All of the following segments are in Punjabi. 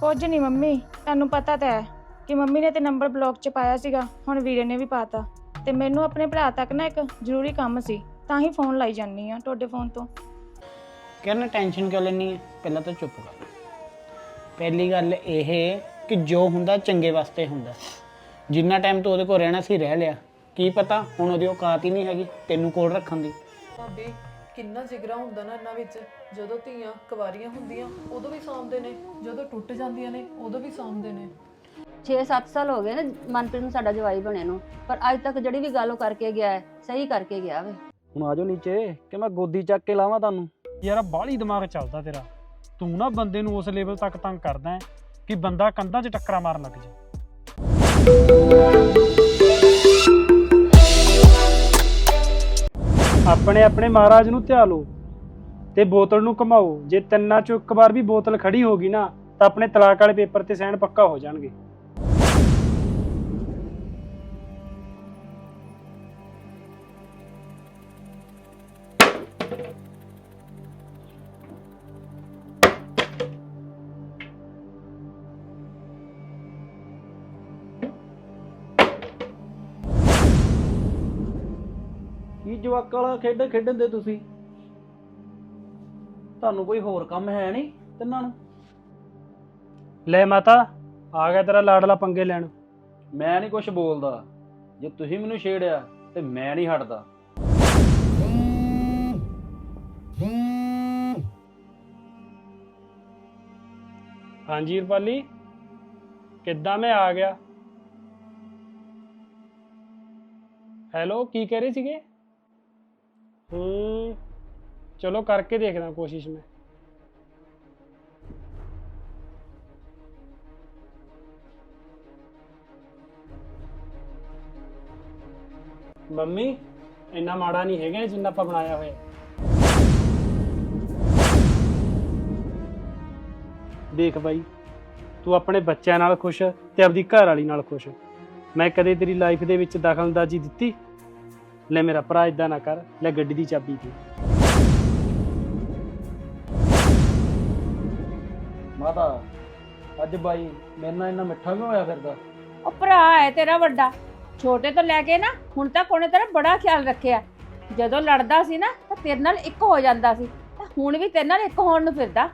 ਕੁਝ ਨਹੀਂ ਮੰਮੀ ਤੁਹਾਨੂੰ ਪਤਾ ਤਾਂ ਹੈ ਕਿ ਮੰਮੀ ਨੇ ਤੇ ਨੰਬਰ ਬਲੌਕ 'ਚ ਪਾਇਆ ਸੀਗਾ ਹੁਣ ਵੀਰੇ ਨੇ ਵੀ ਪਾਤਾ। ਤੇ ਮੈਨੂੰ ਆਪਣੇ ਭਰਾ ਤੱਕ ਨਾ ਇੱਕ ਜ਼ਰੂਰੀ ਕੰਮ ਸੀ ਤਾਂ ਹੀ ਫੋਨ ਲਾਈ ਜਾਂਦੀ ਆ ਤੁਹਾਡੇ ਫੋਨ ਤੋਂ। ਕਿਰਨ ਟੈਨਸ਼ਨ ਕਿਉਂ ਲੈਣੀ ਹੈ? ਪਹਿਲਾਂ ਤਾਂ ਚੁੱਪ ਕਰ। ਪਹਿਲੀ ਗੱਲ ਇਹ ਕਿ ਜੋ ਹੁੰਦਾ ਚੰਗੇ ਵਾਸਤੇ ਹੁੰਦਾ। ਜਿੰਨਾ ਟਾਈਮ ਤੂੰ ਉਹਦੇ ਕੋਲ ਰਹਿਣਾ ਸੀ ਰਹਿ ਲਿਆ। ਕੀ ਪਤਾ ਹੁਣ ਉਹਦੀ ਔਕਾਤ ਹੀ ਨਹੀਂ ਹੈਗੀ ਤੈਨੂੰ ਕੋਲ ਰੱਖਣ ਦੀ। ਭਾਬੀ ਕਿੰਨਾ ਜਿਗਰਾ ਹੁੰਦਾ ਨਾ ਇਹਨਾਂ ਵਿੱਚ ਜਦੋਂ ਧੀਆਂ ਕੁਵਾਰੀਆਂ ਹੁੰਦੀਆਂ ਉਦੋਂ ਵੀ ਸਾਂਭਦੇ ਨੇ ਜਦੋਂ ਟੁੱਟ ਜਾਂਦੀਆਂ ਨੇ ਉਦੋਂ ਵੀ ਸਾਂਭਦੇ ਨੇ। 6-7 ਸਾਲ ਹੋ ਗਏ ਨੇ ਮਨਪ੍ਰੀਤ ਨੂੰ ਸਾਡਾ ਜਵਾਈ ਬਣੇ ਨੂੰ ਪਰ ਅੱਜ ਤੱਕ ਜਿਹੜੀ ਵੀ ਗੱਲ ਉਹ ਕਰਕੇ ਗਿਆ ਹੈ ਸਹੀ ਕਰਕੇ ਗਿਆ ਵੇ। ਹੁਣ ਆਜੋ ਨੀਚੇ ਕਿ ਮੈਂ ਗੋਦੀ ਚੱਕ ਕੇ ਲਾਵਾਂ ਤੁਹਾਨੂੰ। ਯਾਰ ਬਾਹਲੀ ਦਿਮਾਗ ਚੱਲਦਾ ਤੇਰਾ। ਤੂੰ ਨਾ ਬੰਦੇ ਨੂੰ ਉਸ ਲੈਵਲ ਤੱਕ ਤੰਗ ਕਰਦਾ ਹੈ ਕਿ ਬੰਦਾ ਕੰਧਾਂ 'ਚ ਟੱਕਰਾਂ ਮਾਰਨ ਲੱਗ ਜਾ ਆਪਣੇ ਆਪਣੇ ਮਹਾਰਾਜ ਨੂੰ ਧਿਆ ਲਓ ਤੇ ਬੋਤਲ ਨੂੰ ਘਮਾਓ। ਜੇ ਤਿੰਨਾਂ ਚੋਂ ਇੱਕ ਵਾਰ ਵੀ ਬੋਤਲ ਖੜੀ ਹੋ ਗਈ ਨਾ, ਤਾਂ ਆਪਣੇ ਤਲਾਕ ਵਾਲੇ ਪੇਪਰ ਤੇ ਸਾਈਨ ਪੱਕਾ ਹੋ ਜਾਣਗੇ। ਕੀ ਜਵਾਕਾਂ ਵਾਲਾ ਖੇਡ ਖੇਡਣ ਦੇ ਤੁਸੀਂ? ਤੁਹਾਨੂੰ ਕੋਈ ਹੋਰ ਕੰਮ ਹੈ ਨਹੀਂ ਤਿੰਨਾਂ ਨੂੰ? ਲੈ ਮਾਤਾ ਆ ਗਿਆ ਤੇਰਾ ਲਾਡਲਾ ਪੰਗੇ ਲੈਣ। ਮੈਂ ਨਹੀਂ ਕੁਝ ਬੋਲਦਾ। ਜੇ ਤੁਸੀਂ ਮੈਨੂੰ ਛੇੜਿਆ ਤੇ ਮੈਂ ਨਹੀਂ ਹਟਦਾ। ਹਾਂਜੀ ਰੁਪਾਲੀ ਕਿੱਦਾਂ ਮੈਂ ਆ ਗਿਆ? ਹੈਲੋ ਕੀ ਕਹਿ ਰਹੇ ਸੀਗੇ? ਹੂੰ। ਚਲੋ ਕਰਕੇ ਦੇਖਦਾ ਕੋਸ਼ਿਸ਼ ਮੈਂ। ਮੰਮੀ, ਇੰਨਾ ਮਾੜਾ ਨਹੀਂ ਹੈਗਾ ਜਿੰਨਾ ਆਪਾਂ ਬਣਾਇਆ ਹੋਇਆ। ਦੇਖ ਬਾਈ, ਤੂੰ ਆਪਣੇ ਬੱਚਿਆਂ ਨਾਲ ਖੁਸ਼ ਤੇ ਆਪਦੀ ਘਰ ਵਾਲੀ ਨਾਲ ਖੁਸ਼। ਮੈਂ ਕਦੇ ਤੇਰੀ ਲਾਈਫ ਦੇ ਵਿੱਚ ਦਖਲਅੰਦਾਜ਼ੀ ਦਿੱਤੀ? ਲੈ ਮੇਰਾ ਭਰਾ ਇਦਾਂ ਨਾ ਕਰ ਲੈ ਗੱਡੀ ਦੀ ਚਾਬੀ ਦੇ। ਮਾਤਾ ਅੱਜ ਬਾਈ ਮੇਰੇ ਨਾਲ ਇੰਨਾ ਮਿੱਠਾ ਕਿਉਂ ਹੋਇਆ ਫਿਰਦਾ? ਉਹ ਭਰਾ ਹੈ ਤੇਰਾ ਵੱਡਾ ਛੋਟੇ ਤੋਂ ਲੈ ਕੇ ਨਾ ਹੁਣ ਤੱਕ ਉਹਨੇ ਤੇਰਾ ਬੜਾ ਖਿਆਲ ਰੱਖਿਆ। ਜਦੋਂ ਲੜਦਾ ਸੀ ਨਾ ਤਾਂ ਤੇਰੇ ਨਾਲ ਇੱਕ ਹੋ ਜਾਂਦਾ ਸੀ ਤਾਂ ਹੁਣ ਵੀ ਤੇਰੇ ਨਾਲ ਇੱਕ ਹੋਣ ਨੂੰ ਫਿਰਦਾ।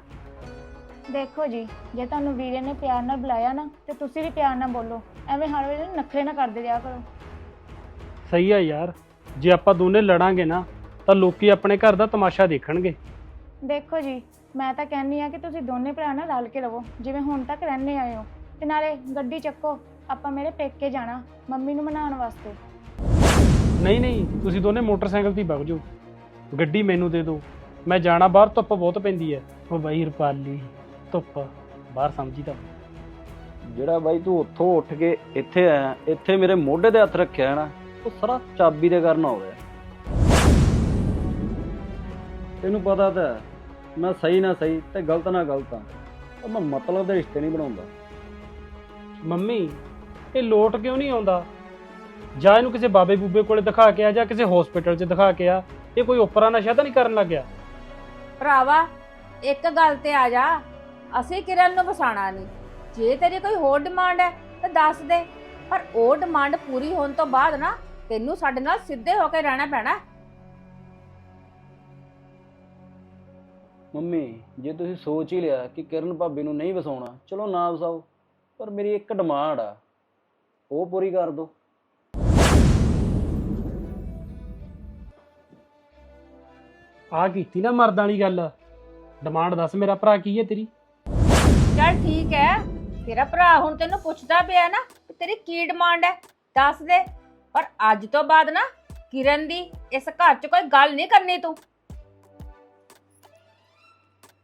ਦੇਖੋ ਜੀ ਜੇ ਤੁਹਾਨੂੰ ਵੀਰੇ ਨੇ ਪਿਆਰ ਨਾਲ ਬੁਲਾਇਆ ਨਾ ਤੇ ਤੁਸੀਂ ਵੀ ਪਿਆਰ ਨਾਲ ਬੋਲੋ। ਐਵੇਂ ਹਰ ਵੇਲੇ ਨਖਰੇ ਨਾ ਕਰਦੇ ਰਿਹਾ ਕਰੋ। ਸਹੀ ਆ ਯਾਰ। ਜੇ ਆਪਾਂ ਦੋਨੇ ਲੜਾਂਗੇ ਨਾ ਤਾਂ ਲੋਕੀ ਆਪਣੇ ਘਰ ਦਾ ਤਮਾਸ਼ਾ ਦੇਖਣਗੇ। ਦੇਖੋ ਜੀ ਮੈਂ ਤਾਂ ਕਹਿੰਨੀ ਆ ਕਿ ਤੁਸੀਂ ਦੋਨੇ ਭਰਾ ਨਾਲ ਰਲ ਕੇ ਰਹੋ ਜਿਵੇਂ ਹੁਣ ਤੱਕ ਰਹਿੰਦੇ ਆਏ ਹੋ। ਤੇ ਨਾਲੇ ਗੱਡੀ ਚੱਕੋ ਆਪਾਂ ਮੇਰੇ ਪੇਕੇ ਜਾਣਾ ਮੰਮੀ ਨੂੰ ਮਨਾਉਣ ਵਾਸਤੇ। ਨਹੀਂ ਨਹੀਂ ਤੁਸੀਂ ਦੋਨੇ ਮੋਟਰਸਾਈਕਲ ਤੇ ਹੀ ਵਗ ਜਾਓ। ਗੱਡੀ ਮੈਨੂੰ ਦੇ ਦਿਓ। ਮੈਂ ਜਾਣਾ ਬਾਹਰ ਧੁੱਪ ਬਹੁਤ ਪੈਂਦੀ ਹੈ। ਉਹ ਬਾਈ ਰੁਪਾਲੀ ਧੁੱਪ ਬਾਹਰ ਸਮਝੀ ਤਾਂ। ਜਿਹੜਾ ਬਾਈ ਤੂੰ ਉੱਥੋਂ ਉੱਠ ਕੇ ਇੱਥੇ ਆਇਆ ਇੱਥੇ ਮੇਰੇ ਮੋਢੇ ਤੇ ਹੱਥ ਰੱਖਿਆ ਹੈ ਨਾ। ਉਹ ਸਾਰਾ ਚਾਬੀ ਦੇ ਕਾਰਨ ਹੋ ਰਿਹਾ ਤੈਨੂੰ ਪਤਾ ਤਾਂ ਹੈ, ਮੈਂ ਸਹੀ ਨਾ ਸਹੀ ਤੇ ਗਲਤ ਨਾ ਗਲਤ ਆ ਉਹ ਮੈਂ ਮਤਲਬ ਦੇ ਰਿਸ਼ਤੇ ਨਹੀਂ ਬਣਾਉਂਦਾ। ਮੰਮੀ ਇਹ ਲੋਟ ਕਿਉਂ ਨਹੀਂ ਆਉਂਦਾ? ਜਾਂ ਇਹਨੂੰ ਕਿਸੇ ਬਾਬੇ ਬੂਬੇ ਕੋਲੇ ਦਿਖਾ ਕੇ ਆ ਜਾਂ ਕਿਸੇ ਹਸਪੀਟਲ 'ਚ ਦਿਖਾ ਕੇ ਆ ਇਹ ਕੋਈ ਉਪਰਾ ਨਸ਼ਾ ਤਾਂ ਨਹੀਂ ਕਰਨ ਲੱਗਿਆ? ਭਰਾਵਾ ਇੱਕ ਗੱਲ ਤੇ ਆ ਜਾ ਅਸੀਂ ਕਿਰਨ ਨੂੰ ਵਸਾਣਾ ਨਹੀਂ। ਜੇ ਤੇਰੀ ਕੋਈ ਹੋਰ ਡਿਮਾਂਡ ਹੈ ਤਾਂ ਦੱਸ ਦੇ। ਪਰ ਉਹ ਡਿਮਾਂਡ ਪੂਰੀ ਹੋਣ ਤੋਂ ਬਾਅਦ ਨਾ ਤੈਨੂੰ ਸਾਡੇ ਨਾਲ ਸਿੱਧੇ ਹੋ ਕੇ ਰਹਿਣਾ ਪੈਣਾ। ਮੰਮੀ ਜੇ ਤੁਸੀਂ ਸੋਚ ਹੀ ਲਿਆ ਕਿ ਕਿਰਨ ਭਾਬੀ ਨੂੰ ਨਹੀਂ ਵਸਾਉਣਾ ਚਲੋ ਨਾ ਵਸਾਓ ਪਰ ਮੇਰੀ ਇੱਕ ਡਿਮਾਂਡ ਆ। ਉਹ ਪੂਰੀ ਕਰ ਦਿਓ ਆ ਕੀਤੀ ਨਾ ਮਰਦਾਂ ਵਾਲੀ ਗੱਲ। ਡਿਮਾਂਡ ਦੱਸ ਮੇਰਾ ਭਰਾ ਕੀ ਹੈ ਤੇਰੀ? ਚੱਲ ਠੀਕ ਹੈ ਤੇਰਾ ਭਰਾ ਹੁਣ ਤੈਨੂੰ ਪੁੱਛਦਾ ਪਿਆ ਨਾ ਕਿ ਤੇਰੀ ਕੀ ਡਿਮਾਂਡ ਹੈ ਦੱਸ ਦੇ। ਪਰ ਅੱਜ ਤੋਂ ਬਾਅਦ ਨਾ ਕਿਰਨ ਦੀ ਇਸ ਘਰ 'ਚ ਕੋਈ ਗੱਲ ਨਹੀਂ ਕਰਨੀ ਤੂੰ।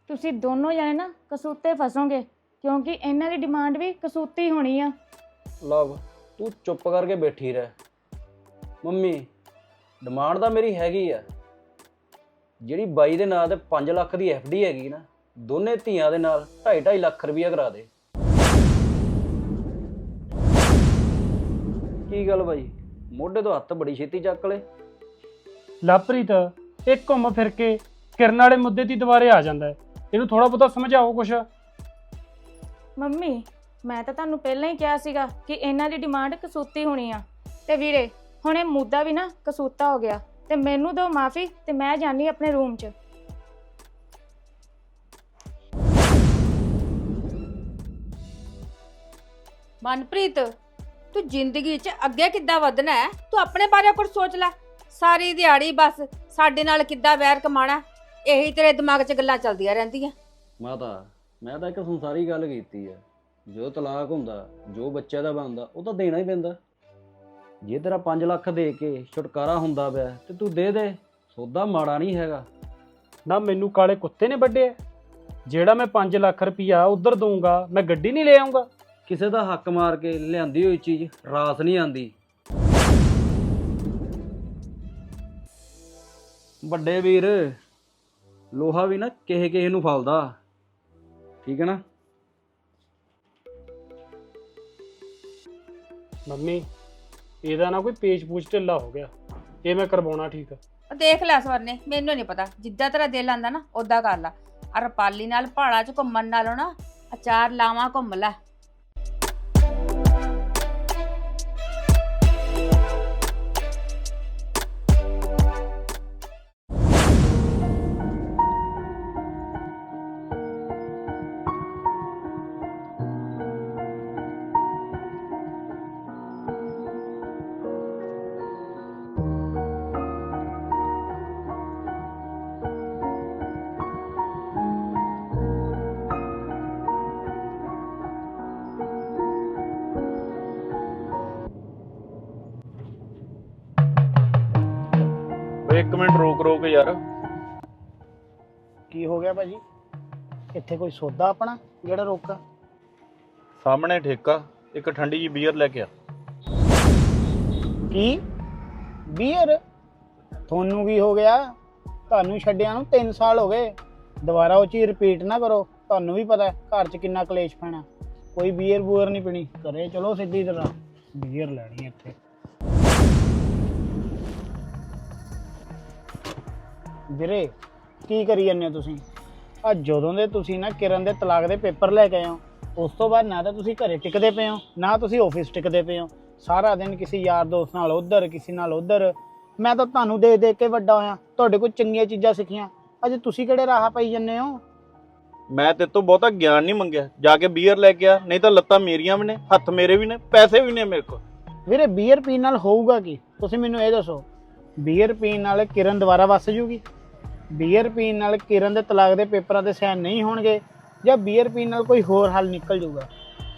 ਤੁਸੀਂ ਦੋਨੋਂ ਜਣੇ ਨਾ ਕਸੂਤੇ ਫਸੋਗੇ ਕਿਉਂਕਿ ਇਹਨਾਂ ਦੀ ਡਿਮਾਂਡ ਵੀ ਕਸੂਤੀ ਹੋਣੀ ਆ। ਲਵ ਤੂੰ ਚੁੱਪ ਕਰਕੇ ਬੈਠੀ ਰਹਿ। ਮੰਮੀ ਡਿਮਾਂਡ ਤਾਂ ਮੇਰੀ ਹੈਗੀ ਆ। ਜਿਹੜੀ ਬਾਈ ਦੇ ਨਾਂ ਤੇ 5 ਲੱਖ ਦੀ ਡੀ ਹੈਗੀ ਨਾ ਦੋਨੇ ਧੀਆਂ ਦੇ ਨਾਲ 2.5 ਲੱਖ ਰੁਪਇਆ ਕਰਾ ਦੇ। ਕੀ ਗੱਲ ਬਾਈ? ਮੋਢੇ ਤੋਂ ਹੱਥ ਬੜੀ ਛੇਤੀ ਚੱਕ ਲੈ ਲਵਪ੍ਰੀਤ ਇਹ ਘੁੰਮ ਫਿਰ ਕੇ ਕਿਰਨ ਵਾਲੇ ਮੁੱਦੇ ਦੀ ਦੁਬਾਰੇ ਆ ਜਾਂਦਾ ਹੈ। ਇਹਨੂੰ ਥੋੜਾ ਬਹੁਤਾ ਸਮਝਾਓ ਕੁਛ। ਮੰਮੀ ਮੈਂ ਤਾਂ ਤੁਹਾਨੂੰ ਪਹਿਲਾਂ ਹੀ ਕਿਹਾ ਸੀਗਾ ਕਿ ਇਹਨਾਂ ਦੀ ਡਿਮਾਂਡ ਕਸੂਤੀ ਹੋਣੀ ਆ। ਤੇ ਵੀਰੇ ਹੁਣ ਇਹ ਮੁੱਦਾ ਵੀ ਨਾ ਕਸੂਤਾ ਹੋ ਗਿਆ ਤੇ ਮੈਨੂੰ ਦਿਓ ਮਾਫੀ ਤੇ ਮੈਂ ਜਾਣੀ ਆਪਣੇ ਰੂਮ 'ਚ। ਮਨਪ੍ਰੀਤ ਤੂੰ ਜ਼ਿੰਦਗੀ 'ਚ ਅੱਗੇ ਕਿੱਦਾਂ ਵਧਣਾ ਹੈ? ਤੂੰ ਆਪਣੇ ਬਾਰੇ ਕੁਝ ਸੋਚ ਲੈ। ਸਾਰੀ ਦਿਹਾੜੀ ਬਸ ਸਾਡੇ ਨਾਲ ਕਿੱਦਾਂ ਵੈਰ ਕਮਾਣਾ ਇਹੀ ਤੇਰੇ ਦਿਮਾਗ 'ਚ ਗੱਲਾਂ ਚੱਲਦੀਆਂ ਰਹਿੰਦੀਆਂ। ਮਾਤਾ ਮੈਂ ਤਾਂ ਇੱਕ ਸੰਸਾਰੀ ਗੱਲ ਕੀਤੀ ਆ। ਜੋ ਤਲਾਕ ਹੁੰਦਾ ਜੋ ਬੱਚੇ ਦਾ ਬਣਦਾ ਉਹ ਤਾਂ ਦੇਣਾ ਹੀ ਪੈਂਦਾ। ਜੇ ਤੇਰਾ 5 ਲੱਖ ਦੇ ਕੇ ਛੁਟਕਾਰਾ ਹੁੰਦਾ ਪਿਆ ਤੇ ਤੂੰ ਦੇ ਦੇ। ਸੌਦਾ ਮਾੜਾ ਨਹੀਂ ਹੈਗਾ। ਨਾ ਮੈਨੂੰ ਕਾਲੇ ਕੁੱਤੇ ਨੇ ਵੱਢਿਆ। ਜਿਹੜਾ ਮੈਂ 5 ਲੱਖ ਰੁਪਈਆ ਉਧਰ ਦਊਂਗਾ ਮੈਂ ਗੱਡੀ ਨਹੀਂ ਲੈ ਆਉਂਗਾ ਕਿਸੇ ਦਾ ਹੱਕ ਮਾਰ ਕੇ ਲਿਆਂਦੀ ਹੋਈ ਚੀਜ਼ ਰਾਸ ਨਹੀਂ ਆਂਦੀ ਵੱਡੇ ਵੀਰ ਲੋਹਾ ਵੀ ਨਾ ਕਿਸੇ ਕਿਸੇ ਨੂੰ ਫਲਦਾ। ਠੀਕ ਹੈ ਨਾ? ਮੰਮੀ ਇਹਦਾ ਨਾ ਕੋਈ ਪੇਚ ਪੂਛ ਢਿੱਲਾ ਹੋ ਗਿਆ। ਇਹ ਮੈਂ ਕਰਵਾਉਣਾ ਠੀਕ ਆ। ਉਹ ਦੇਖ ਲੈ ਸਵਰਨੇ ਮੈਨੂੰ ਨਹੀਂ ਪਤਾ। ਜਿੱਦਾਂ ਤੇਰਾ ਦਿਲ ਆਂਦਾ ਨਾ ਉਦਾਂ ਕਰ ਲੈ। ਆ ਰਪਾਲੀ ਨਾਲ ਪਹਾੜਾਂ 'ਚ ਘੁੰਮਣ ਨਾਲੋਂ ਨਾ ਅਚਾਰ ਲਾਵਾਂ ਘੁੰਮ ਲੈ। ਮਿੰਟ ਰੋਕ ਰੋਕ ਯਾਰ। ਕੀ ਹੋ ਗਿਆ ਭਾਜੀ? ਇੱਥੇ ਕੋਈ ਸੌਦਾ ਆਪਣਾ? ਜਿਹੜਾ ਰੋਕਾ? ਸਾਹਮਣੇ ਠੇਕਾ ਇੱਕ ਠੰਡੀ ਜੀ ਬੀਅਰ ਲੈ ਕੇ ਆ। ਕੀ? ਬੀਅਰ ਤੁਹਾਨੂੰ ਕੀ ਹੋ ਗਿਆ? ਤੁਹਾਨੂੰ ਛੱਡਿਆ ਨੂੰ 3 ਸਾਲ ਹੋ ਗਏ। ਦੁਬਾਰਾ ਉਹ ਚੀਜ਼ ਰਿਪੀਟ ਨਾ ਕਰੋ। ਤੁਹਾਨੂੰ ਵੀ ਪਤਾ ਹੈ ਘਰ 'ਚ ਕਿੰਨਾ ਕਲੇਸ਼ ਪੈਣਾ। ਕੋਈ ਬੀਅਰ ਬੂਅਰ ਨਹੀਂ ਪੀਣੀ। ਘਰੇ ਚਲੋ ਸਿੱਧੀ ਤਰ੍ਹਾਂ। ਬੀਅਰ ਲੈਣੀ ਹੈ ਇੱਥੇ। ਵੀਰੇ ਕੀ ਕਰੀ ਜਾਂਦੇ ਹੋ ਤੁਸੀਂ? ਆ ਜਦੋਂ ਦੇ ਤੁਸੀਂ ਨਾ ਕਿਰਨ ਦੇ ਤਲਾਕ ਦੇ ਪੇਪਰ ਲੈ ਕੇ ਹੋ ਉਸ ਤੋਂ ਬਾਅਦ ਨਾ ਤਾਂ ਤੁਸੀਂ ਘਰੇ ਟਿਕਦੇ ਪਏ ਹੋ ਨਾ ਤੁਸੀਂ ਆਫਿਸ ਟਿਕਦੇ ਪਏ ਹੋ। ਸਾਰਾ ਦਿਨ ਕਿਸੇ ਯਾਰ ਦੋਸਤ ਨਾਲ ਉਧਰ ਕਿਸੇ ਨਾਲ ਉਧਰ। ਮੈਂ ਤਾਂ ਤੁਹਾਨੂੰ ਦੇਖ ਦੇਖ ਕੇ ਵੱਡਾ ਹੋਇਆ ਤੁਹਾਡੇ ਕੋਲ ਚੰਗੀਆਂ ਚੀਜ਼ਾਂ ਸਿੱਖੀਆਂ। ਅਜੇ ਤੁਸੀਂ ਕਿਹੜੇ ਰਾਹ ਪਾਈ ਜੰਨੇ ਹੋ? ਮੈਂ ਤੇਰੇ ਤੋਂ ਬਹੁਤਾ ਗਿਆਨ ਨਹੀਂ ਮੰਗਿਆ। ਜਾ ਕੇ ਬੀਅਰ ਲੈ ਕੇ ਆ ਨਹੀਂ ਤਾਂ ਲੱਤਾਂ ਮੇਰੀਆਂ ਵੀ ਨੇ ਹੱਥ ਮੇਰੇ ਵੀ ਨੇ ਪੈਸੇ ਵੀ ਨੇ ਮੇਰੇ ਕੋਲ। ਵੀਰੇ ਬੀਅਰ ਪੀਣ ਨਾਲ ਹੋਊਗਾ ਕੀ? ਤੁਸੀਂ ਮੈਨੂੰ ਇਹ ਦੱਸੋ ਬੀਅਰ ਪੀਣ ਨਾਲ ਕਿਰਨ ਦੁਬਾਰਾ ਵੱਸ ਜੂਗੀ? ਬੀਅਰ ਪੀਣ ਨਾਲ ਕਿਰਨ ਦੇ ਤਲਾਕ ਦੇ ਪੇਪਰਾਂ ਤੇ ਸਾਈਨ ਨਹੀਂ ਹੋਣਗੇ ਜਾਂ ਬੀਅਰ ਪੀਣ ਨਾਲ ਕੋਈ ਹੋਰ ਹੱਲ ਨਿਕਲ ਜੂਗਾ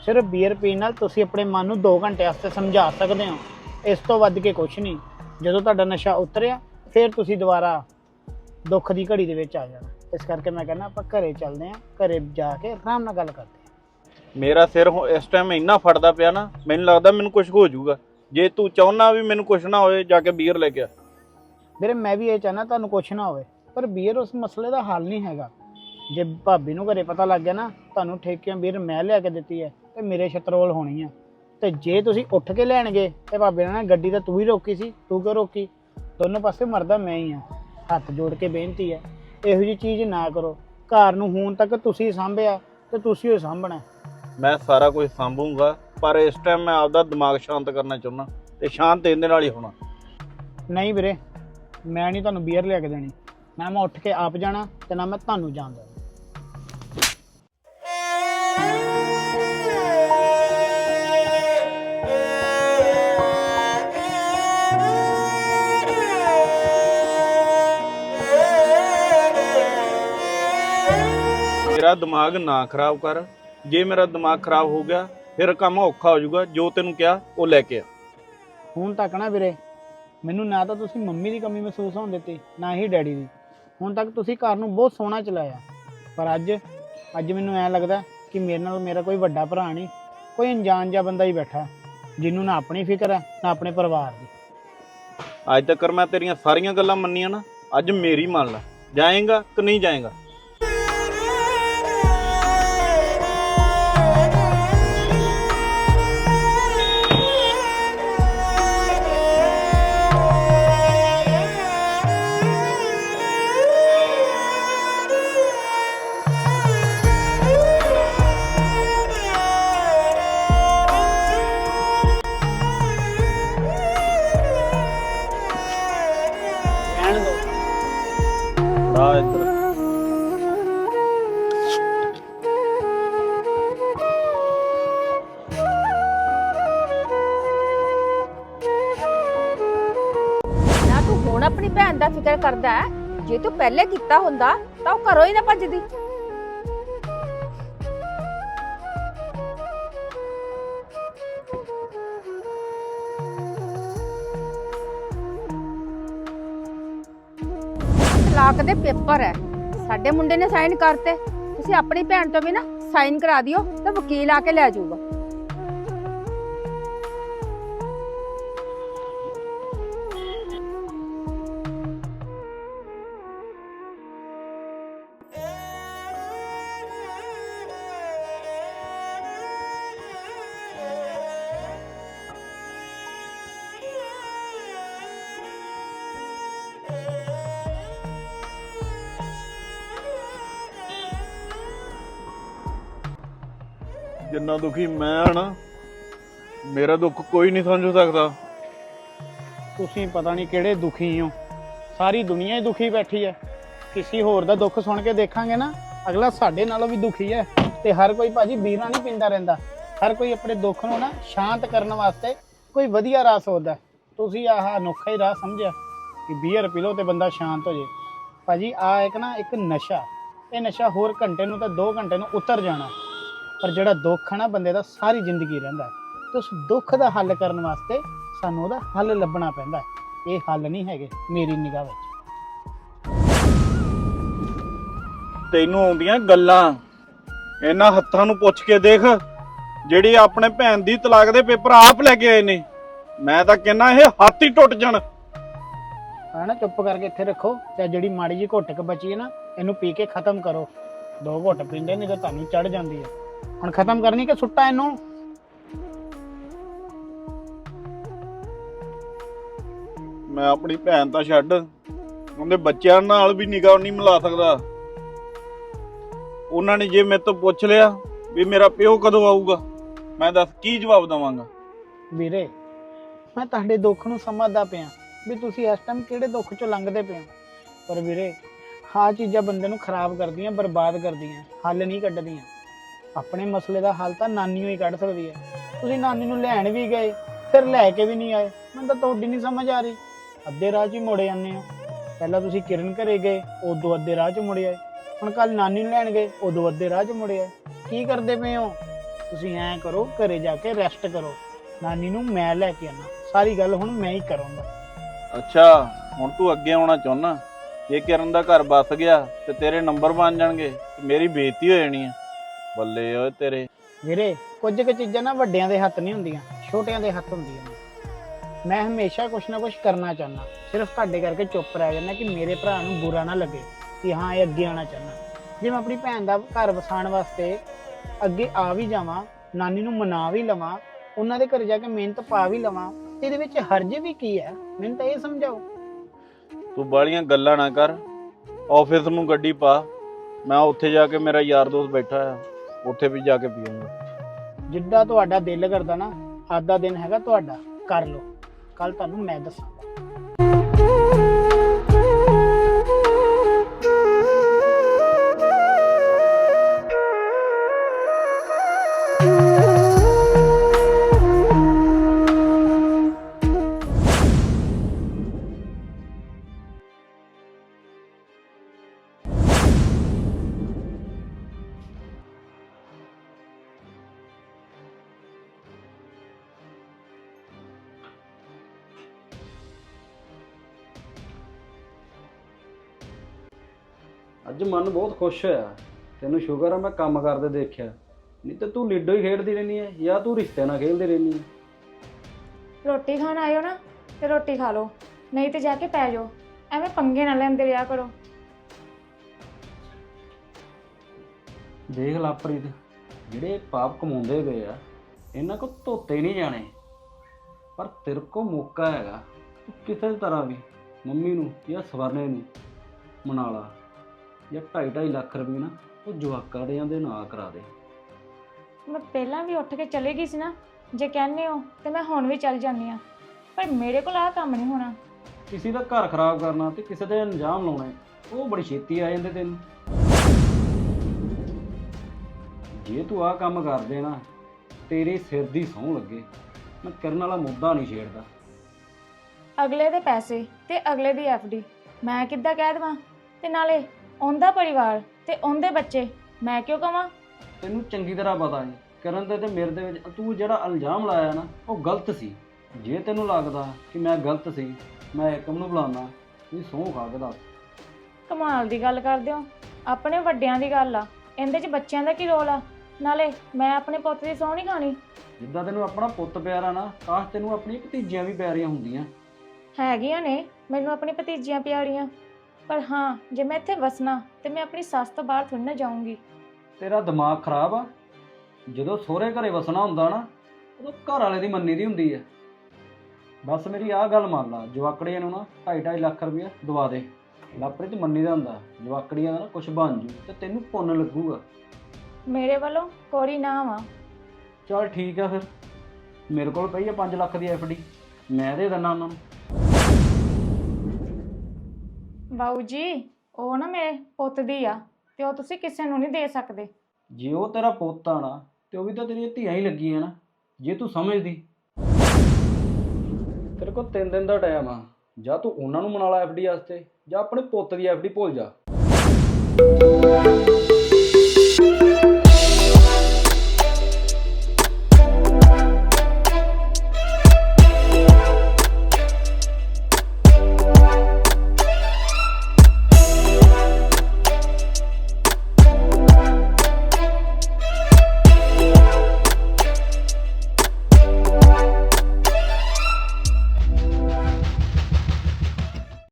ਸਿਰਫ ਬੀਅਰ ਪੀਣ ਨਾਲ ਤੁਸੀਂ ਆਪਣੇ ਮਨ ਨੂੰ 2 ਘੰਟੇ ਵਾਸਤੇ ਸਮਝਾ ਸਕਦੇ ਹੋ। ਇਸ ਤੋਂ ਵੱਧ ਕੇ ਕੁਝ ਨਹੀਂ। ਜਦੋਂ ਤੁਹਾਡਾ ਨਸ਼ਾ ਉਤਰਿਆ ਫਿਰ ਤੁਸੀਂ ਦੁਬਾਰਾ ਦੁੱਖ ਦੀ ਘੜੀ ਦੇ ਵਿੱਚ ਆ ਜਾਣਾ। ਇਸ ਕਰਕੇ ਮੈਂ ਕਹਿੰਦਾ ਆਪਾਂ ਘਰੇ ਚੱਲਦੇ ਹਾਂ ਘਰੇ ਜਾ ਕੇ ਆਰਾਮ ਨਾਲ ਗੱਲ ਕਰਦੇ ਹਾਂ। ਮੇਰਾ ਸਿਰ ਇਸ ਟਾਈਮ ਇੰਨਾ ਫੜਦਾ ਪਿਆ ਨਾ ਮੈਨੂੰ ਲੱਗਦਾ ਮੈਨੂੰ ਕੁਝ ਹੋ ਜਾਊਗਾ। ਜੇ ਤੂੰ ਚਾਹੁੰਨਾ ਵੀ ਮੈਨੂੰ ਕੁਝ ਨਾ ਹੋਏ ਜਾ ਕੇ ਬੀਅਰ ਲੈ ਕੇ ਆ। ਵੀਰੇ ਮੈਂ ਵੀ ਇਹ ਚਾਹਨਾ ਤੁਹਾਨੂੰ ਕੁਛ ਨਾ ਹੋਵੇ। ਪਰ ਬੀਅਰ ਉਸ ਮਸਲੇ ਦਾ ਹੱਲ ਨਹੀਂ ਹੈਗਾ। ਜੇ ਭਾਬੀ ਨੂੰ ਘਰੇ ਪਤਾ ਲੱਗ ਗਿਆ ਨਾ ਤੁਹਾਨੂੰ ਠੇਕਿਆਂ ਬੀਅਰ ਮੈਂ ਲਿਆ ਕੇ ਦਿੱਤੀ ਹੈ ਤੇ ਮੇਰੇ ਛਤਰੋਲ ਹੋਣੀ ਆ ਤੇ ਜੇ ਤੁਸੀਂ ਉੱਠ ਕੇ ਲੈਣਗੇ ਤੇ ਭਾਬੀ ਨੇ ਨਾ ਗੱਡੀ ਤਾਂ ਤੂੰ ਹੀ ਰੋਕੀ ਸੀ ਤੂੰ ਕਿਉਂ ਰੋਕੀ? ਦੋਨੋਂ ਪਾਸੇ ਮਰਦਾ ਮੈਂ ਹੀ ਆ ਹੱਥ ਜੋੜ ਕੇ ਬੇਨਤੀ ਹੈ ਇਹੋ ਜਿਹੀ ਚੀਜ਼ ਨਾ ਕਰੋ। ਘਰ ਨੂੰ ਹੁਣ ਤੱਕ ਤੁਸੀਂ ਸਾਂਭਿਆ ਤੇ ਤੁਸੀਂ ਹੀ ਸਾਂਭਣਾ ਮੈਂ ਸਾਰਾ ਕੁਝ ਸੰਭੂਗਾ ਪਰ ਇਸ ਟਾਈਮ ਮੈਂ ਆਪਦਾ ਦਿਮਾਗ ਸ਼ਾਂਤ ਕਰਨਾ ਚਾਹੁੰਦਾ ਤੇ ਸ਼ਾਂਤ ਇਹਦੇ ਨਾਲ ਹੀ ਹੋਣਾ। ਨਹੀਂ ਵੀਰੇ ਮੈਂ ਨਹੀਂ ਤੁਹਾਨੂੰ ਬੀਅਰ ਲਿਆ ਕੇ ਦੇਣੀ। ਨਾ ਮੈਂ ਉੱਠ ਕੇ ਆਪ ਜਾਣਾ ਤੇ ਨਾ ਮੈਂ ਤੁਹਾਨੂੰ ਜਾਣ ਦੇਣਾ। ਮੇਰਾ ਦਿਮਾਗ ਨਾ ਖਰਾਬ ਕਰ। ਜੇ ਮੇਰਾ ਦਿਮਾਗ ਖਰਾਬ ਹੋ ਗਿਆ ਫਿਰ ਕੰਮ ਔਖਾ ਹੋ ਜਾਊਗਾ ਜੋ ਤੈਨੂੰ ਕਿਹਾ ਉਹ ਲੈ ਕੇ ਆ। ਹੁਣ ਤੱਕ ਨਾ ਵੀਰੇ ਮੈਨੂੰ ਨਾ ਤਾਂ ਤੁਸੀਂ ਮੰਮੀ ਦੀ ਕਮੀ ਮਹਿਸੂਸ ਹੋਣ ਦਿੱਤੀ ਨਾ ਹੀ ਡੈਡੀ ਦੀ। ਹੁਣ ਤੱਕ ਤੁਸੀਂ ਘਰ ਨੂੰ ਬਹੁਤ ਸੋਹਣਾ ਚਲਾਇਆ। ਪਰ ਅੱਜ ਅੱਜ ਮੈਨੂੰ ਐ ਲੱਗਦਾ ਕਿ ਮੇਰੇ ਨਾਲ ਮੇਰਾ ਕੋਈ ਵੱਡਾ ਭਰਾ ਨਹੀਂ, ਕੋਈ ਅਣਜਾਣ ਜਿਹਾ ਬੰਦਾ ਹੀ ਬੈਠਾ, ਜਿਹਨੂੰ ਨਾ ਆਪਣੀ ਫਿਕਰ ਹੈ, ਨਾ ਆਪਣੇ ਪਰਿਵਾਰ ਦੀ। ਅੱਜ ਤੱਕ ਮੈਂ ਤੇਰੀਆਂ ਸਾਰੀਆਂ ਗੱਲਾਂ ਮੰਨੀਆਂ ਨਾ, ਅੱਜ ਮੇਰੀ ਮੰਨ ਲੈ, ਜਾਏਗਾ ਕਿ ਨਹੀਂ ਜਾਏਗਾ? ਇੱਧਰ ਤੂੰ ਹੁਣ ਆਪਣੀ ਭੈਣ ਦਾ ਫਿਕਰ ਕਰਦਾ ਜੇ ਤੂੰ ਪਹਿਲੇ ਕੀਤਾ ਹੁੰਦਾ, ਤਾਂ ਉਹ ਘਰੋਂ ਹੀ ਨਾ ਭੱਜਦੀ। ਤਲਾਕ ਦੇ ਪੇਪਰ ਹੈ। ਸਾਡੇ ਮੁੰਡੇ ਨੇ ਸਾਈਨ ਕਰਤੇ। ਤੁਸੀਂ ਆਪਣੀ ਭੈਣ ਤੋਂ ਵੀ ਨਾ ਸਾਈਨ ਕਰਾ ਦਿਓ ਤੇ ਵਕੀਲ ਆ ਕੇ ਲੈ ਜਾਊਗਾ। ਜਿੰਨਾ ਦੁਖੀ ਮੈਂ ਆ ਨਾ, ਮੇਰਾ ਦੁੱਖ ਕੋਈ ਨਹੀਂ ਸਮਝ ਸਕਦਾ। ਤੁਸੀਂ ਪਤਾ ਨਹੀਂ ਕਿਹੜੇ ਦੁਖੀ ਹੋ। ਸਾਰੀ ਦੁਨੀਆ ਹੀ ਦੁਖੀ ਬੈਠੀ ਹੈ। ਕਿਸੇ ਹੋਰ ਦਾ ਦੁੱਖ ਸੁਣ ਕੇ ਦੇਖਾਂਗੇ ਨਾ, ਅਗਲਾ ਸਾਡੇ ਨਾਲੋਂ ਵੀ ਦੁਖੀ ਹੈ। ਤੇ ਹਰ ਕੋਈ ਭਾਜੀ ਬੀਰਾਂ ਨਹੀਂ ਪੀਂਦਾ ਰਹਿੰਦਾ। ਹਰ ਕੋਈ ਆਪਣੇ ਦੁੱਖ ਨੂੰ ਨਾ ਸ਼ਾਂਤ ਕਰਨ ਵਾਸਤੇ ਕੋਈ ਵਧੀਆ ਰਾਹ ਸੋਚਦਾ ਤੁਸੀਂ ਆਹ ਅਨੋਖਾ ਹੀ ਰਾਹ ਸਮਝਿਆ ਕਿ ਬੀਅਰ ਪੀ ਲਓ ਤੇ ਬੰਦਾ ਸ਼ਾਂਤ ਹੋ ਜੇ। ਭਾਜੀ ਆ ਇੱਕ ਨਾ, ਇੱਕ ਨਸ਼ਾ। ਇਹ ਨਸ਼ਾ ਹੋਰ ਘੰਟੇ ਨੂੰ ਤਾਂ 2 ਘੰਟੇ ਨੂੰ ਉਤਰ ਜਾਣਾ। ਪਰ ਜਿਹੜਾ ਦੁੱਖ ਹੈ ਨਾ ਬੰਦੇ ਦਾ ਸਾਰੀ ਜ਼ਿੰਦਗੀ ਰਹਿੰਦਾ ਹੈ। ਤੇ ਉਸ ਦੁੱਖ ਦਾ ਹੱਲ ਕਰਨ ਵਾਸਤੇ ਸਾਨੂੰ ਉਹਦਾ ਹੱਲ ਲੱਭਣਾ ਪੈਂਦਾ ਹੈ। ਇਹ ਹੱਲ ਨਹੀਂ ਹੈਗੇ ਮੇਰੀ ਨਿਗਾਹ ਵਿੱਚ। ਤੈਨੂੰ ਆਉਂਦੀਆਂ ਗੱਲਾਂ ਇਹਨਾਂ ਹੱਥਾਂ ਨੂੰ ਪੁੱਛ ਕੇ ਦੇਖ ਜਿਹੜੀ ਆਪਣੇ ਭੈਣ ਦੀ ਤਲਾਕ ਦੇ ਪੇਪਰ ਆਪ ਲੈ ਕੇ ਆਏ ਨੇ। ਮੈਂ ਤਾਂ ਕਹਿੰਨਾ ਇਹ ਹੱਥ ਹੀ ਟੁੱਟ ਜਾਣ। ਹੈ ਨਾ ਚੁੱਪ ਕਰਕੇ ਇੱਥੇ ਰੱਖੋ ਤੇ ਜਿਹੜੀ ਮਾੜੀ ਜੀ ਘੁੱਟਕ ਬਚੀ ਹੈ ਨਾ ਇਹਨੂੰ ਪੀ ਕੇ ਖਤਮ ਕਰੋ। ਦੋ ਘੁੱਟ ਪੀਂਦੇ ਨਹੀਂ ਤਾਂ ਤੁਹਾਨੂੰ ਚੜ ਜਾਂਦੀ ਹੈ। ਹੁਣ ਖਤਮ ਕਰਨੀ ਕਿ ਸੁੱਟਾ ਇਹਨੂੰ? ਮੈਂ ਆਪਣੀ ਭੈਣ ਤਾਂ ਛੱਡ। ਉਹਦੇ ਬੱਚਿਆਂ ਨਾਲ ਵੀ ਨਿਗਾਹ ਨਹੀਂ ਮਿਲਾ ਸਕਦਾ। ਉਹਨਾਂ ਨੇ ਜੇ ਮੇਰੇ ਤੋਂ ਪੁੱਛ ਲਿਆ ਵੀ ਮੇਰਾ ਪਿਓ ਕਦੋਂ ਆਊਗਾ ਮੈਂ ਦੱਸ ਕੀ ਜਵਾਬ ਦਵਾਂਗਾ? ਵੀਰੇ ਮੈਂ ਤੁਹਾਡੇ ਦੁੱਖ ਨੂੰ ਸਮਝਦਾ ਪਿਆ ਵੀ ਤੁਸੀਂ ਇਸ ਟਾਈਮ ਕਿਹੜੇ ਦੁੱਖ ਚੋਂ ਲੰਘਦੇ ਪਏ ਹੋ? ਪਰ ਵੀਰੇ ਹਾਂ ਚੀਜ਼ਾਂ ਬੰਦੇ ਨੂੰ ਖਰਾਬ ਕਰਦੀਆਂ ਬਰਬਾਦ ਕਰਦੀਆਂ ਹੱਲ ਨਹੀਂ ਕੱਢਦੀਆਂ। ਆਪਣੇ ਮਸਲੇ ਦਾ ਹੱਲ ਤਾਂ ਨਾਨੀ ਹੀ ਕੱਢ ਸਕਦੀ ਹੈ। ਤੁਸੀਂ ਨਾਨੀ ਨੂੰ ਲੈਣ ਵੀ ਗਏ, ਫਿਰ ਲੈ ਕੇ ਵੀ ਨਹੀਂ ਆਏ। ਮੈਨੂੰ ਤਾਂ ਤੁਹਾਡੀ ਨਹੀਂ ਸਮਝ ਆ ਰਹੀ। ਅੱਧੇ ਰਾਹ 'ਚ ਹੀ ਮੁੜੇ ਜਾਂਦੇ ਹੋ। ਪਹਿਲਾਂ ਤੁਸੀਂ ਕਿਰਨ ਘਰੇ ਗਏ, ਉਦੋਂ ਅੱਧੇ ਰਾਹ 'ਚ ਮੁੜੇ ਆਏ। ਹੁਣ ਕੱਲ ਨਾਨੀ ਨੂੰ ਲੈਣ ਗਏ, ਉਦੋਂ ਅੱਧੇ ਰਾਹ 'ਚ ਮੁੜੇ ਆਏ। ਕੀ ਕਰਦੇ ਪਏ ਹੋ? ਤੁਸੀਂ ਐਂ ਕਰੋ, ਘਰੇ ਜਾ ਕੇ ਰੈਸਟ ਕਰੋ। ਨਾਨੀ ਨੂੰ ਮੈਂ ਲੈ ਕੇ ਆਣਾ ਸਾਰੀ ਗੱਲ ਹੁਣ ਮੈਂ ਹੀ ਕਰਾਂਗਾ। ਅੱਛਾ, ਹੁਣ ਤੂੰ ਅੱਗੇ ਆਉਣਾ ਚਾਹੁੰਨਾ। ਜੇ ਕਿਰਨ ਦਾ ਘਰ ਬਸ ਗਿਆ, ਤੇ ਤੇਰੇ ਨੰਬਰ ਬਣ ਜਾਣਗੇ, ਤੇ ਮੇਰੀ ਬੇਇੱਜ਼ਤੀ ਹੋ ਜਾਣੀ ਆ। ਬੱਲੇ ਓਏ ਤੇਰੇ। ਵੀਰੇ ਕੁਝ ਕੁ ਚੀਜ਼ਾਂ ਨਾ ਵੱਡਿਆਂ ਦੇ ਹੱਥ ਨਹੀਂ ਹੁੰਦੀਆਂ ਛੋਟਿਆਂ ਦੇ ਹੱਥ ਹੁੰਦੀਆਂ ਨੇ। ਮੈਂ ਹਮੇਸ਼ਾ ਕੁਛ ਨਾ ਕੁਛ ਕਰਨਾ ਚਾਹੁੰਦਾ ਸਿਰਫ ਤੁਹਾਡੇ ਕਰਕੇ ਚੁੱਪ ਰਹਿ ਜਾਂਦਾ ਕਿ ਮੇਰੇ ਭਰਾ ਨੂੰ ਬੁਰਾ ਨਾ ਲੱਗੇ ਕਿ ਹਾਂ ਇਹ ਅੱਗੇ ਆਉਣਾ ਚਾਹੁੰਦਾ। ਜੇ ਮੈਂ ਆਪਣੀ ਭੈਣ ਦਾ ਘਰ ਵਸਾਉਣ ਵਾਸਤੇ ਅੱਗੇ ਆ ਵੀ ਜਾਵਾਂ ਨਾਨੀ ਨੂੰ ਮਨਾ ਵੀ ਲਵਾਂ ਉਹਨਾਂ ਦੇ ਘਰ ਜਾ ਕੇ ਮਿਹਨਤ ਪਾ ਵੀ ਲਵਾਂ ਤੇ ਇਹਦੇ ਵਿੱਚ ਹਰਜ ਵੀ ਕੀ ਹੈ? ਮੈਨੂੰ ਤਾਂ ਇਹ ਸਮਝਾਓ। ਤੂੰ ਬਾਲੀਆਂ ਗੱਲਾਂ ਨਾ ਕਰ ਆਫਿਸ ਨੂੰ ਗੱਡੀ ਪਾ ਮੈਂ ਉੱਥੇ ਜਾ ਕੇ ਮੇਰਾ ਯਾਰ ਦੋਸਤ ਬੈਠਾ ਆ। ਉੱਥੇ ਵੀ ਜਾ ਕੇ ਪੀਊਂਗਾ। ਜਿੱਦਾਂ ਤੁਹਾਡਾ ਦਿਲ ਕਰਦਾ ਨਾ ਅੱਜ ਦਾ ਦਿਨ ਹੈਗਾ ਤੁਹਾਡਾ, ਕਰ ਲਓ। ਕੱਲ ਤੁਹਾਨੂੰ ਮੈਂ ਦੱਸਾਂ। ਮਨ ਬਹੁਤ ਖੁਸ਼ ਹੋਇਆ। ਤੈਨੂੰ ਸ਼ੁਕਰ ਆ ਮੈਂ ਕੰਮ ਕਰਦੇ ਦੇਖਿਆ। ਨਹੀਂ ਤੇ ਤੂੰ ਲਿੱਡੋ ਹੀ ਖੇਡਦੀ ਰਹਿੰਦੀ ਹੈ ਜਾਂ ਤੂੰ ਰਿਸ਼ਤੇ ਨਾਲ ਖੇਡਦੀ ਰਹਿੰਦੀ ਹੈ ਰੋਟੀ ਖਾਣ ਆਇਓ ਨਾ ਤੇ ਰੋਟੀ ਖਾ ਲਓ। ਨਹੀਂ ਤੇ ਜਾ ਕੇ ਪੈ ਜਾਓ। ਐਵੇਂ ਪੰਗੇ ਨਾ ਲੈਂਦੇ ਰਿਹਾ ਕਰੋ। ਦੇਖ ਲਾਪ੍ਰੀਤ ਜਿਹੜੇ ਪਾਪ ਕਮਾਉਂਦੇ ਪਏ ਆ ਇਹਨਾਂ ਕੋ ਧੋਤੇ ਨਹੀਂ ਜਾਣੇ। ਪਰ ਤੇਰੇ ਕੋ ਮੌਕਾ ਹੈਗਾ ਤੂੰ ਕਿਸੇ ਤਰ੍ਹਾਂ ਵੀ ਮੰਮੀ ਨੂੰ ਜਾਂ ਸਵਰਨੇ ਨੂੰ ਮਨਾ ਲਾ। ਜਾਂ 2.5 ਲੱਖ ਰੁਪਏ ਨਾ ਉਹ ਜਵਾਕਾਂ ਦੇ ਜਾਂਦੇ ਨਾ ਕਰਾ ਦੇ। ਮੈਂ ਪਹਿਲਾਂ ਵੀ ਉੱਠ ਕੇ ਚਲੇ ਗਈ ਸੀ ਨਾ ਜੇ ਕਹਿੰਦੇ ਹੋ ਤੇ ਮੈਂ ਹੁਣ ਵੀ ਚੱਲ ਜਾਂਦੀ ਆ ਪਰ ਮੇਰੇ ਕੋਲ ਆਹ ਕੰਮ ਨਹੀਂ ਹੋਣਾ। ਕਿਸੇ ਦਾ ਘਰ ਖਰਾਬ ਕਰਨਾ ਤੇ ਕਿਸੇ ਦੇ ਇਲਜ਼ਾਮ ਲਾਉਣਾ ਉਹ ਬੜੀ ਛੇਤੀ ਆ ਜਾਂਦੇ ਤੈਨੂੰ। ਜੇ ਤੂੰ ਆਹ ਕੰਮ ਕਰਦੇ ਨਾ ਤੇਰੇ ਸਿਰ ਦੀ ਸਹੁੰ ਲੱਗੇ ਮੈਂ ਕਰਨ ਵਾਲਾ ਮੁੱਦਾ ਨਹੀਂ ਛੇੜਦਾ। ਅਗਲੇ ਦੇ ਪੈਸੇ ਤੇ ਅਗਲੇ ਦੀ ਡੀ ਮੈਂ ਕਿੱਦਾਂ ਕਹਿ ਦੇਵਾਂ? ਤੇ ਨਾਲੇ ਉਹਦਾ ਪਰਿਵਾਰ ਤੇ ਉਹਦੇ ਬੱਚੇ ਮੈਂ ਕਿਉਂ ਕਵਾਂ? ਤੈਨੂੰ ਚੰਗੀ ਤਰ੍ਹਾਂ ਪਤਾ ਹੈ ਕਰਨ ਦੇ ਤੇ ਮੇਰੇ ਦੇ ਵਿੱਚ ਤੂੰ ਜਿਹੜਾ ਇਲਜ਼ਾਮ ਲਾਇਆ ਨਾ ਉਹ ਗਲਤ ਸੀ। ਜੇ ਤੈਨੂੰ ਲੱਗਦਾ ਕਿ ਮੈਂ ਗਲਤ ਸੀ ਮੈਂ ਏਕਮ ਨੂੰ ਬੁਲਾਉਣਾ ਵੀ ਸਹੁੰ ਖਾ ਕੇ ਦੱਸ। ਕਮਾਲ ਦੀ ਗੱਲ ਕਰਦੇ ਹੋ ਆਪਣੇ ਵੱਡਿਆਂ ਦੀ ਗੱਲ ਆ ਇਹਦੇ 'ਚ ਬੱਚਿਆਂ ਦਾ ਕੀ ਰੋਲ ਆ? ਨਾਲੇ ਮੈਂ ਆਪਣੇ ਪੁੱਤ ਦੀ ਸਹੁੰ ਨਹੀਂ ਖਾਣੀ। ਜਿੱਦਾਂ ਤੈਨੂੰ ਆਪਣਾ ਪੁੱਤ ਪਿਆਰਾ ਨਾ ਕਾਸ਼ ਤੈਨੂੰ ਆਪਣੀਆਂ ਭਤੀਜੀਆਂ ਵੀ ਪਿਆਰੀਆਂ ਹੁੰਦੀਆਂ। ਹੈਗੀਆਂ ਨੇ ਮੈਨੂੰ ਆਪਣੀ ਭਤੀਜੀਆਂ ਪਿਆਰੀਆਂ। ਪਰ ਹਾਂ ਜੇ ਮੈਂ ਇੱਥੇ ਵਸਣਾ ਤੇ ਮੈਂ ਆਪਣੀ ਸੱਸ ਤੋਂ ਬਾਹਰ ਥੋੜੀ ਨਾ ਜਾਊਂਗੀ। ਤੇਰਾ ਦਿਮਾਗ ਖਰਾਬ ਆ? ਜਦੋਂ ਸਹੁਰੇ ਘਰੇ ਵਸਣਾ ਹੁੰਦਾ ਨਾ ਉਦੋਂ ਘਰ ਵਾਲੇ ਦੀ ਮੰਨੀ ਦੀ ਹੁੰਦੀ ਹੈ ਬਸ ਮੇਰੀ ਆਹ ਗੱਲ ਮੰਨ ਲਾ ਜਵਾਕੜੀਆਂ ਨੂੰ ਨਾ 2.5 ਲੱਖ ਰੁਪਇਆ ਦਵਾ ਦੇ। ਲਾਪਰੇ ਚ ਮੰਨੀ ਦਾ ਹੁੰਦਾ ਜਵਾਕੜੀਆਂ ਦਾ ਨਾ ਕੁਝ ਬਣ ਜੂ ਤੇ ਤੈਨੂੰ ਪੁੰਨ ਲੱਗੂਗਾ। ਮੇਰੇ ਵੱਲੋਂ ਕੋਰੀ ਨਾ ਵਾ। ਚਲ ਠੀਕ ਆ ਫਿਰ। ਮੇਰੇ ਕੋਲ ਪਈ ਆ 5 ਲੱਖ ਦੀ ਐਫਡੀ ਮੈਂ ਦੇ ਦਿੰਦਾ ਉਹਨਾਂ ਨੂੰ। ਬਾਊ ਜੀ, ਉਹ ਨਾ ਮੇਰੇ ਪੁੱਤ ਦੀ ਆ ਤੇ ਉਹ ਤੁਸੀਂ ਕਿਸੇ ਨੂੰ ਨਹੀਂ ਦੇ ਸਕਦੇ। ਜੇ ਉਹ ਤੇਰਾ ਪੁੱਤ ਆ ਨਾ, ਤੇ ਉਹ ਵੀ ਤਾਂ ਤੇਰੀਆਂ ਧੀਆਂ ਹੀ ਲੱਗੀਆਂ ਨਾ ਜੇ ਤੂੰ ਸਮਝਦੀ। ਤੇਰੇ ਕੋਲ 3 ਦਿਨ ਦਾ ਟਾਈਮ ਆ, ਜਾਂ ਤੂੰ ਉਹਨਾਂ ਨੂੰ ਮਨਾ ਲਾ ਐਫਡੀ ਵਾਸਤੇ, ਜਾਂ ਆਪਣੇ ਪੁੱਤ ਦੀ ਐਫਡੀ ਭੁੱਲ ਜਾ।